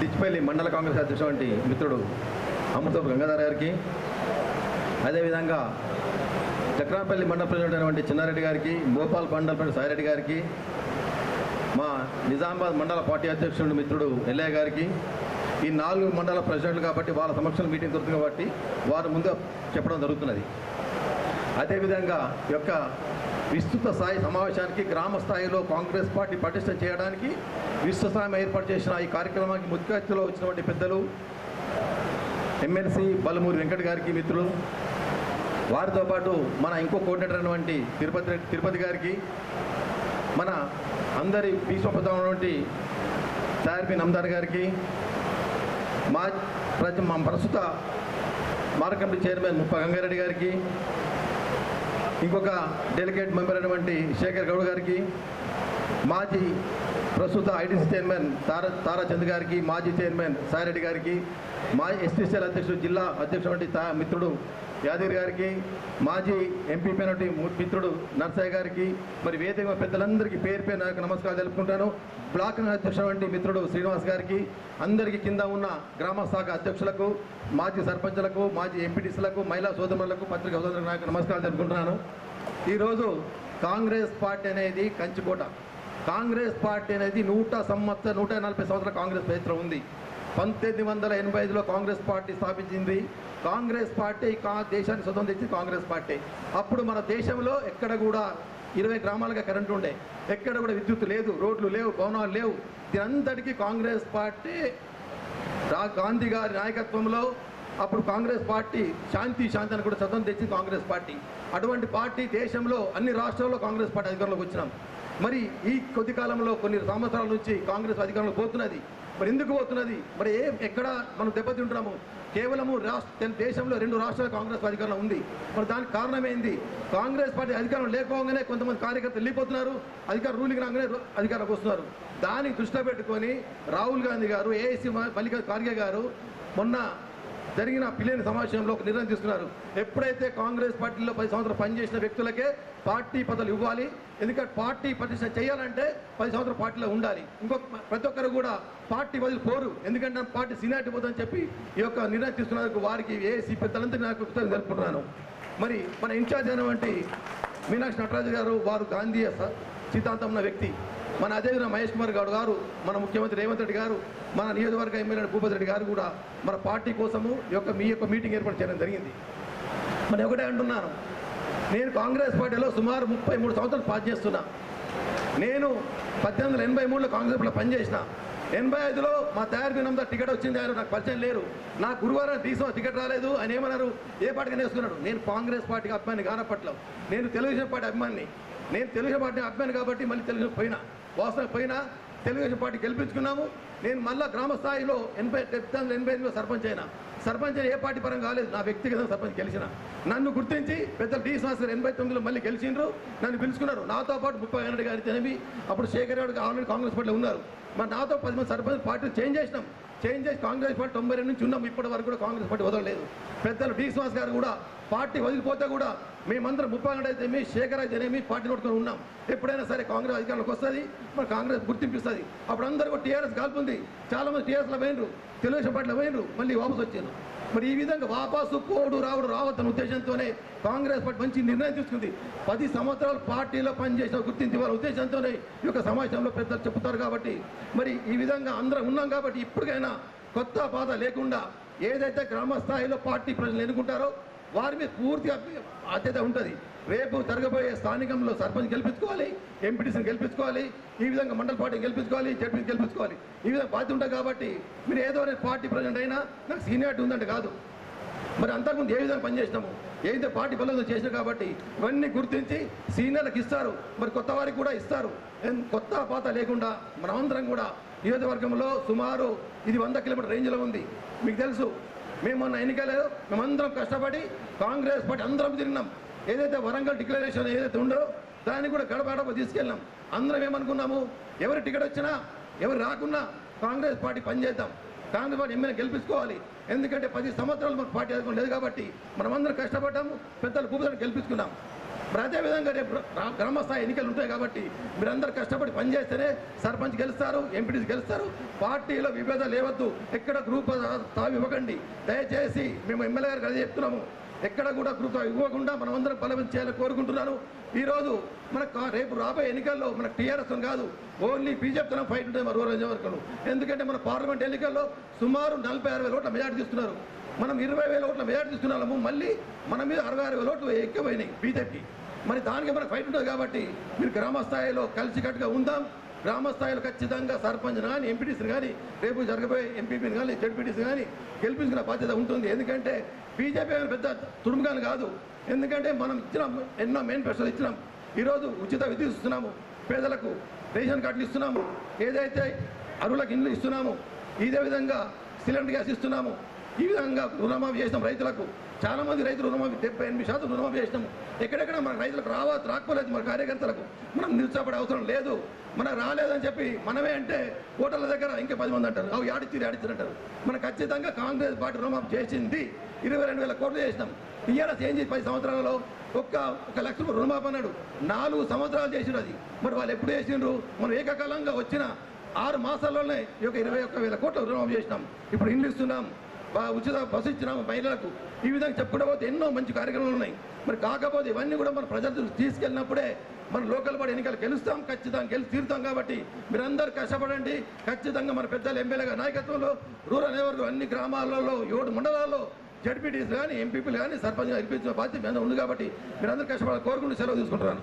డిచ్పల్లి మండల కాంగ్రెస్ అధ్యక్షుడు వంటి మిత్రుడు అమృతపు గంగాధర్ గారికి అదేవిధంగా చక్రాపల్లి మండల ప్రెసిడెంట్ అయినటువంటి చిన్నారెడ్డి గారికి భోపాల్ మండల ప్రెసిడెంట్ సాయిరెడ్డి గారికి మా నిజామాబాద్ మండల పార్టీ అధ్యక్షుడు మిత్రుడు ఎల్లయ్య గారికి ఈ నాలుగు మండల ప్రెసిడెంట్లు కాబట్టి వాళ్ళ సమక్షంలో మీటింగ్ దొరుకుతుంది కాబట్టి వారు ముందు చెప్పడం జరుగుతున్నది. అదేవిధంగా ఈ యొక్క విస్తృత స్థాయి సమావేశానికి గ్రామ స్థాయిలో కాంగ్రెస్ పార్టీ పటిష్టం చేయడానికి విస్తృత స్థాయి ఏర్పాటు చేసిన ఈ కార్యక్రమానికి ముఖ్య వచ్చినటువంటి పెద్దలు ఎమ్మెల్సీ బలమూరి వెంకట గారికి మిత్రులు వారితో పాటు మన ఇంకో కోఆర్డినేటర్ అయినటువంటి తిరుపతి తిరుపతి గారికి మన అందరి భీష్మపదమైనటువంటి సార్పి నమ్దార్ గారికి మా ప్రజ మా ప్రస్తుత మార్కెట్ చైర్మన్ ముప్ప గంగారెడ్డి గారికి ఇంకొక డెలిగేట్ మెంబర్ అయినటువంటి శేఖర్ గౌడ్ గారికి మాజీ ప్రస్తుత ఐటీసీ చైర్మన్ తారా తారాచంద్ గారికి మాజీ చైర్మన్ సాయిరెడ్డి గారికి మాజీ ఎస్టీసీఎల్ అధ్యక్షుడు జిల్లా అధ్యక్షుడు తా మిత్రుడు యాదగిరి గారికి మాజీ ఎంపీ అయినటువంటి మిత్రుడు నర్సయ్య గారికి మరి వేదిక పెద్దలందరికీ పేరు పేరు నాకు నమస్కారం తెలుపుకుంటాను. బ్లాక్ అధ్యక్షుడు మిత్రుడు శ్రీనివాస్ గారికి అందరికీ కింద ఉన్న గ్రామ శాఖ అధ్యక్షులకు మాజీ సర్పంచులకు మాజీ ఎంపీటీసీలకు మహిళా సోదరులకు పత్రికా సోదరులకు నాకు నమస్కారం తెలుపుకుంటున్నాను. ఈరోజు కాంగ్రెస్ పార్టీ అనేది కంచుకోట. కాంగ్రెస్ పార్టీ అనేది నూట సంవత్సరం నూట నలభై సంవత్సరాల కాంగ్రెస్ చరిత్ర ఉంది. పంతొమ్మిది వందల ఎనభై ఐదులో కాంగ్రెస్ పార్టీ స్థాపించింది. కాంగ్రెస్ పార్టీ కా దేశాన్ని స్వతంత్రం తెచ్చింది కాంగ్రెస్ పార్టీ. అప్పుడు మన దేశంలో ఎక్కడ కూడా ఇరవై గ్రామాలుగా కరెంటు ఉండే. ఎక్కడ కూడా విద్యుత్ లేదు రోడ్లు లేవు భవనాలు లేవు. దీనంతటికీ కాంగ్రెస్ పార్టీ గాంధీ గారి నాయకత్వంలో అప్పుడు కాంగ్రెస్ పార్టీ శాంతి శాంతి అని కూడా స్వతంత్రం తెచ్చింది కాంగ్రెస్ పార్టీ. అటువంటి పార్టీ దేశంలో అన్ని రాష్ట్రాల్లో కాంగ్రెస్ పార్టీ అధికారంలోకి వచ్చినాం. మరి ఈ కొద్ది కాలంలో కొన్ని సంవత్సరాల నుంచి కాంగ్రెస్ అధికారంలోకి పోతున్నది. మరి ఎందుకు పోతున్నది? మరి ఏ ఎక్కడ మనం దెబ్బతింటున్నాము? కేవలము రాష్ట్ర దేశంలో రెండు రాష్ట్రాల కాంగ్రెస్ అధికారంలో ఉంది. మరి దానికి కారణమైంది? కాంగ్రెస్ పార్టీ అధికారం లేకపోగానే కొంతమంది కార్యకర్తలు వెళ్ళిపోతున్నారు. అధికారం రూలింగ్ రాగానే రు- అధికారంలోకి వస్తున్నారు. దానికి దృష్టిలో పెట్టుకొని రాహుల్ గాంధీ గారు ఏఐసి మల్లికార్జున ఖార్గే గారు మొన్న జరిగిన పిల్లని సమావేశంలో ఒక నిర్ణయం తీసుకున్నారు. ఎప్పుడైతే కాంగ్రెస్ పార్టీలో పది సంవత్సరాలు పనిచేసిన వ్యక్తులకే పార్టీ పదవులు ఇవ్వాలి ఎందుకంటే పార్టీ ప్రతిష్ట చేయాలంటే పది సంవత్సరాలు పార్టీలో ఉండాలి. ఇంకొక ప్రతి ఒక్కరు కూడా పార్టీ వదిలి పోరు. ఎందుకంటే పార్టీ సీనియారిటీ పోతుందని చెప్పి ఈ యొక్క నిర్ణయం తీసుకున్నందుకు వారికి ఏసీ పెద్దలందరికీ నాకు జరుపుకుంటున్నాను మరి మన ఇన్ఛార్జ్ అయినటువంటి మీనాక్షి నటరాజు గారు వారు గాంధీ సిద్ధాంతం ఉన్న వ్యక్తి. మన అదేవిధంగా మహేష్ కుమార్ గౌడ్ గారు మన ముఖ్యమంత్రి రేవంత్ రెడ్డి గారు మన నియోజకవర్గ ఎమ్మెల్యే భూపతి రెడ్డి గారు కూడా మన పార్టీ కోసము ఈ యొక్క మీ యొక్క మీటింగ్ ఏర్పాటు చేయడం జరిగింది. మరి ఒకటే అంటున్నాను నేను కాంగ్రెస్ పార్టీలో సుమారు ముప్పై మూడు సంవత్సరాలు పనిచేస్తున్నా నేను పద్దెనిమిది వందల ఎనభై మూడులో కాంగ్రెస్ పార్టీలో పనిచేసిన. ఎనభై ఐదులో మా తయారు దినంతో టికెట్ వచ్చింది ఆయన నాకు పరిచయం లేరు. నా గురువారం తీసిన టికెట్ రాలేదు ఆయన ఏమన్నారు? ఏ పార్టీగా నేర్చుకున్నాడు నేను కాంగ్రెస్ పార్టీకి అభిమాని కానప్పట్లో నేను తెలుగుదేశం పార్టీ అభిమాని నేను తెలుగు పార్టీ అభిమాని కాబట్టి మళ్ళీ తెలుగు పోయినా వాస్తవం పోయినా తెలుగుదేశం పార్టీ గెలిపించుకున్నాము. నేను మళ్ళా గ్రామ స్థాయిలో ఎనభై డెబ్బై ఎనభై ఎనిమిదిలో సర్పంచ్ అయినా. సర్పంచ్ ఏ పార్టీ పరం కాలేదు నా వ్యక్తిగత సర్పంచ్ గెలిచిన. నన్ను గుర్తించి పెద్దలు డి శ్రీనివాసరావు ఎనభై తొమ్మిదిలో మళ్ళీ గెలిచిండ్రు. నన్ను పిలుచుకున్నారు. నాతో పాటు ముప్పై ఎన్నడు గారి తెలివి అప్పుడు శేఖర్ రెడ్డి ఆల్రెడీ కాంగ్రెస్ పార్టీలో ఉన్నారు. మరి నాతో పది మంది సర్పంచ్ పార్టీ చేంజ్ చేసినాం. చేంజ్ చేసి కాంగ్రెస్ పార్టీ తొంభై రెండు నుంచి ఉన్నాం. ఇప్పటి వరకు కూడా కాంగ్రెస్ పార్టీ వదలలేదు. పెద్దలు డి శ్వాస్ గారు కూడా పార్టీ వదిలిపోతే కూడా మేమందరం ముప్పై అయితేమి శేఖర్ అయితేనేమి పార్టీ నోటుకొని ఉన్నాం. ఎప్పుడైనా సరే కాంగ్రెస్ అధికారంలోకి వస్తుంది మరి కాంగ్రెస్ గుర్తింపిస్తుంది. అప్పుడు అందరూ కూడా టీఆర్ఎస్ కాల్పుంది. చాలా మంది టీఆర్ఎస్లో పోయినరు తెలుగుదేశం పార్టీలో పోయినరు మళ్ళీ వాపసు వచ్చారు మరి ఈ విధంగా వాపసు పోడు రావుడు రావద్దన్న ఉద్దేశంతోనే కాంగ్రెస్ పార్టీ మంచి నిర్ణయం తీసుకుంది. పది సంవత్సరాలు పార్టీలో పనిచేసిన గుర్తింపు వాళ్ళ ఉద్దేశంతోనే ఈ యొక్క సమావేశంలో పెద్దలు చెప్తారు కాబట్టి మరి ఈ విధంగా అందరం ఉన్నాం కాబట్టి ఇప్పటికైనా కొత్త బాధ లేకుండా ఏదైతే గ్రామ స్థాయిలో పార్టీ ప్రజలు ఎన్నుకుంటారో వారి మీద పూర్తిగా బాధ్యత ఉంటుంది. రేపు జరగబోయే స్థానికంలో సర్పంచ్ గెలిపించుకోవాలి ఎంపీటీసీని గెలిపించుకోవాలి ఈ విధంగా మండల పార్టీ గెలిపించుకోవాలి జడ్పీని గెలిపించుకోవాలి. ఈ విధంగా బాధ్యత ఉంటుంది కాబట్టి మీరు ఏదో పార్టీ ప్రజెంట్ అయినా నాకు సీనియారిటీ ఉందంటే కాదు. మరి అంతకుముందు ఏ విధంగా పనిచేసినాము? ఏదైతే పార్టీ బలంతో చేసినా కాబట్టి ఇవన్నీ గుర్తించి సీనియర్లకు ఇస్తారు. మరి కొత్త వారికి కూడా ఇస్తారు. కొత్త పాత లేకుండా మనమందరం కూడా నియోజకవర్గంలో సుమారు ఇది వంద కిలోమీటర్ రేంజ్లో ఉంది. మీకు తెలుసు మేము మొన్న ఎన్నికలేదు మేమందరం కష్టపడి కాంగ్రెస్ పార్టీ అందరం తిరిగినాం. ఏదైతే వరంగల్ డిక్లరేషన్ ఏదైతే ఉందో దాన్ని కూడా గడప తీసుకెళ్ళాం అందరం ఏమనుకున్నాము? ఎవరి టికెట్ వచ్చినా ఎవరు రాకున్నా కాంగ్రెస్ పార్టీ పనిచేద్దాం కాంగ్రెస్ పార్టీ ఎమ్మెల్యే గెలిపించుకోవాలి. ఎందుకంటే పది సంవత్సరాలు మన పార్టీ అధికారం లేదు కాబట్టి మనమందరం కష్టపడ్డాము పెద్దలు భూపతిని గెలిపించుకున్నాం. మరి అదేవిధంగా రేపు గ్రామస్థాయి ఎన్నికలు ఉంటాయి కాబట్టి మీరందరూ కష్టపడి పనిచేస్తేనే సర్పంచ్ గెలుస్తారు ఎంపీటీస్ గెలుస్తారు. పార్టీలో విభేదాలు లేవద్దు. ఎక్కడ గ్రూప్ తావి ఇవ్వకండి. దయచేసి మేము ఎమ్మెల్యే గారు కలిసి చెప్తున్నాము. ఎక్కడ కూడా కృత ఇవ్వకుండా మనం అందరం బలవంతం చేయాలని కోరుకుంటున్నాను. ఈరోజు మన రేపు రాబోయే ఎన్నికల్లో మన టీఆర్ఎస్ కాదు ఓన్లీ బీజేపీతో ఫైట్ ఉంటుంది మరో రోజు ఎందుకంటే మన పార్లమెంట్ ఎన్నికల్లో సుమారు నలభై ఆరు వేల ఓట్ల మెజార్టీ ఇస్తున్నారు. మనం ఇరవై వేల ఓట్ల మెజార్టీ తీసుకున్నాము మళ్ళీ మన మీద అరవై ఆరు వేల ఓట్లు ఎక్కువైనాయి బీజేపీ. మరి దానికి మనకు ఫైట్ ఉంటుంది కాబట్టి మీరు గ్రామ స్థాయిలో కలిసికట్టుగా ఉందాం. గ్రామ స్థాయిలో ఖచ్చితంగా సర్పంచ్ కానీ ఎంపీటీసీని కానీ రేపు జరగబోయే ఎంపీపీని కానీ జడ్పీటీసీని కానీ గెలిపించుకునే బాధ్యత ఉంటుంది. ఎందుకంటే బీజేపీ అనేది పెద్ద తుడుముగాని కాదు. ఎందుకంటే మనం ఇచ్చినాం ఎన్నో మేనిఫెస్టోలు ఇచ్చినాం. ఈరోజు ఉచిత విద్యుత్ ఇస్తున్నాము. పేదలకు రేషన్ కార్డులు ఇస్తున్నాము. ఏదైతే అరువులకు ఇండ్లు ఇస్తున్నాము ఇదే విధంగా సిలిండర్ గ్యాస్ ఇస్తున్నాము. ఈ విధంగా రుణమాఫీ చేసిన రైతులకు చాలామంది రైతులు రుణమాఫీ డెబ్బై ఎనిమిది శాతం రుణమాఫీ చేసినాము. ఎక్కడెక్కడ మన రైతులకు రావా రాకపోలేదు మన కార్యకర్తలకు. మనం నిరుత్సాహపడే అవసరం లేదు. మనకు రాలేదని చెప్పి మనమే అంటే ఓటర్ల దగ్గర ఇంకా పది మంది అంటారు. అవి ఆడిచ్చిరు ఆడిచ్చిరు అంటారు. మనం ఖచ్చితంగా కాంగ్రెస్ పార్టీ రుణమాఫీ చేసింది. ఇరవై రెండు వేల కోట్లు చేసినాం. టీఆర్ఎస్ ఏం చేసి పది సంవత్సరాలలో ఒక్క ఒక లక్ష రూపాయలు రుణమాఫీ అన్నాడు. నాలుగు సంవత్సరాలు చేసిండు అది. మరి వాళ్ళు ఎప్పుడు చేసిండ్రు? మనం ఏకకాలంగా వచ్చిన ఆరు మాసాల్లోనే ఈ యొక్క ఇరవై ఒక్క వేల కోట్ల రుణమాఫీ చేసినాం. ఇప్పుడు ఇండ్లు ఇస్తున్నాం. ఉచిత బస్సు ఇచ్చినాము మహిళలకు. ఈ విధంగా చెప్పుకుంటూ పోతే ఎన్నో మంచి కార్యక్రమాలు ఉన్నాయి. మరి కాకపోతే ఇవన్నీ కూడా మన ప్రజలు తీసుకెళ్ళినప్పుడే మన లోకల్ బాడీ ఎన్నికలు గెలుస్తాం ఖచ్చితంగా గెలిచి తీరుతాం కాబట్టి మీరందరూ కష్టపడండి. ఖచ్చితంగా మన పెద్దలు ఎమ్మెల్యేగా నాయకత్వంలో రూరల్ ఎవరు అన్ని గ్రామాలలో ఏడు మండలాల్లో జడ్పీటీస్ కానీ ఎంపీపీలు కానీ సర్పంచ్ గెలిపించిన బాధ్యత మీద ఉంది కాబట్టి మీరందరూ కష్టపడాలి కోరుకుంటూ సెలవు తీసుకుంటున్నాను.